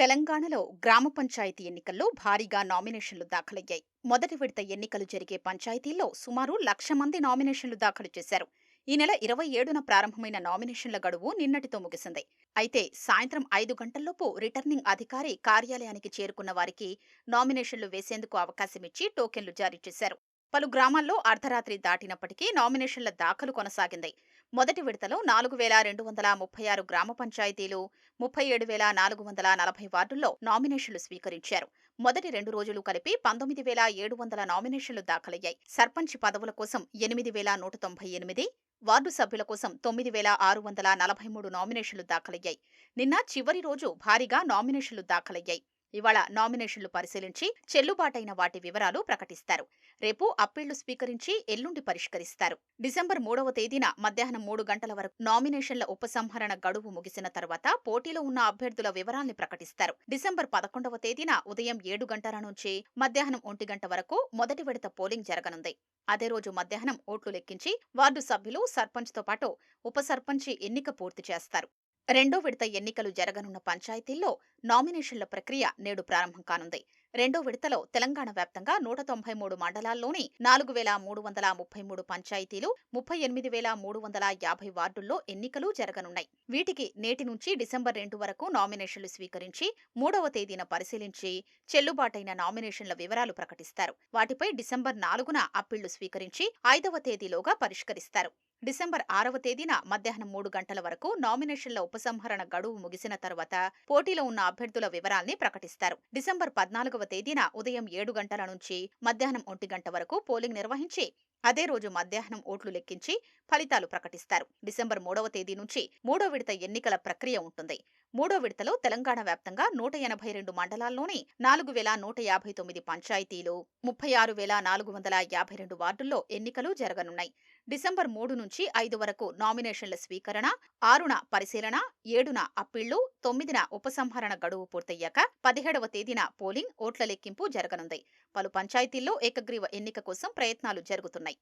తెలంగాణలో గ్రామ పంచాయతీ ఎన్నికల్లో భారీగా నామినేషన్లు దాఖలయ్యాయి. మొదటి విడత ఎన్నికలు జరిగే పంచాయతీల్లో సుమారు లక్ష మంది నామినేషన్లు దాఖలు చేశారు. ఈ నెల ఇరవై ఏడున ప్రారంభమైన నామినేషన్ల గడువు నిన్నటితో ముగిసింది. అయితే సాయంత్రం ఐదు గంటల్లోపు రిటర్నింగ్ అధికారి కార్యాలయానికి చేరుకున్న వారికి నామినేషన్లు వేసేందుకు అవకాశమిచ్చి టోకెన్లు జారీ చేశారు. పలు గ్రామాల్లో అర్ధరాత్రి దాటినప్పటికీ నామినేషన్ల దాఖలు కొనసాగింది. మొదటి విడతలో నాలుగు వేల రెండు వందల ముప్పై ఆరు గ్రామ పంచాయతీలు ముప్పై ఏడు వేల నాలుగు వందల నలభై వార్డుల్లో నామినేషన్లు స్వీకరించారు. మొదటి రెండు రోజులు కలిపి పంతొమ్మిది వేల ఏడు వందల నామినేషన్లు దాఖలయ్యాయి. సర్పంచ్ పదవుల కోసం ఎనిమిది వేల నూట తొంభై ఎనిమిది వార్డు సభ్యుల కోసం తొమ్మిది వేల ఆరు వందల నలభై మూడు నామినేషన్లు దాఖలయ్యాయి. నిన్న చివరి రోజు భారీగా నామినేషన్లు దాఖలయ్యాయి. ఇవాళ నామినేషన్లు పరిశీలించి చెల్లుబాటైన వాటి వివరాలు ప్రకటిస్తారు. రేపు అప్పీళ్ళు స్వీకరించి ఎల్లుండి పరిష్కరిస్తారు. డిసెంబర్ మూడవ తేదీన మధ్యాహ్నం మూడు గంటల వరకు నామినేషన్ల ఉపసంహరణ గడువు ముగిసిన తర్వాత పోటీలో ఉన్న అభ్యర్థుల వివరాల్ని ప్రకటిస్తారు. డిసెంబర్ పదకొండవ తేదీన ఉదయం ఏడు గంటల నుంచి మధ్యాహ్నం ఒంటి గంట వరకు మొదటి విడత పోలింగ్ జరగనుంది. అదే రోజు మధ్యాహ్నం ఓట్లు లెక్కించి వార్డు సభ్యులు సర్పంచ్తో పాటు ఉప సర్పంచి ఎన్నిక పూర్తి చేస్తారు. రెండో విడత ఎన్నికలు జరగనున్న పంచాయతీల్లో నామినేషన్ల ప్రక్రియ నేడు ప్రారంభం కానుంది. రెండో విడతలో తెలంగాణ వ్యాప్తంగా నూట తొంభై మూడు మండలాల్లోని నాలుగు వేల మూడు వందల ముప్పై మూడు పంచాయతీలు ముప్పై ఎనిమిది వేల మూడు వందల యాభై వార్డుల్లో ఎన్నికలు జరగనున్నాయి. వీటికి నేటి నుంచి డిసెంబర్ రెండు వరకు నామినేషన్లు స్వీకరించి మూడవ తేదీన పరిశీలించి చెల్లుబాటైన నామినేషన్ల వివరాలు ప్రకటిస్తారు. వాటిపై డిసెంబర్ నాలుగున అప్పీళ్ళు స్వీకరించి ఐదవ తేదీలోగా పరిష్కరిస్తారు. డిసెంబర్ ఆరవ తేదీన మధ్యాహ్నం మూడు గంటల వరకు నామినేషన్ల ఉపసంహరణ గడువు ముగిసిన తర్వాత పోటీలో ఉన్న అభ్యర్థుల వివరాల్ని ప్రకటిస్తారు. డిసెంబర్ పద్నాలుగవ తేదీన ఉదయం ఏడు గంటల నుంచి మధ్యాహ్నం ఒంటి గంట వరకు పోలింగ్ నిర్వహించి అదే రోజు మధ్యాహ్నం ఓట్లు లెక్కించి ఫలితాలు ప్రకటిస్తారు. డిసెంబర్ మూడవ తేదీ నుంచి మూడో విడత ఎన్నికల ప్రక్రియ ఉంటుంది. మూడో విడతలో తెలంగాణ వ్యాప్తంగా నూట ఎనభై రెండు మండలాల్లోని నాలుగు వేల నూట యాభై తొమ్మిది పంచాయతీలు ముప్పై ఆరు వేల నాలుగు వందల యాభై రెండు వార్డుల్లో ఎన్నికలు జరగనున్నాయి. డిసెంబర్ మూడు నుంచి ఐదు వరకు నామినేషన్ల స్వీకరణ ఆరున పరిశీలన ఏడున అప్పీళ్ళు తొమ్మిదిన ఉపసంహరణ గడువు పూర్తయ్యాక పదిహేడవ తేదీన పోలింగ్ ఓట్ల లెక్కింపు జరగనుంది. పలు పంచాయతీల్లో ఏకగ్రీవ ఎన్నిక కోసం ప్రయత్నాలు జరుగుతున్నాయి.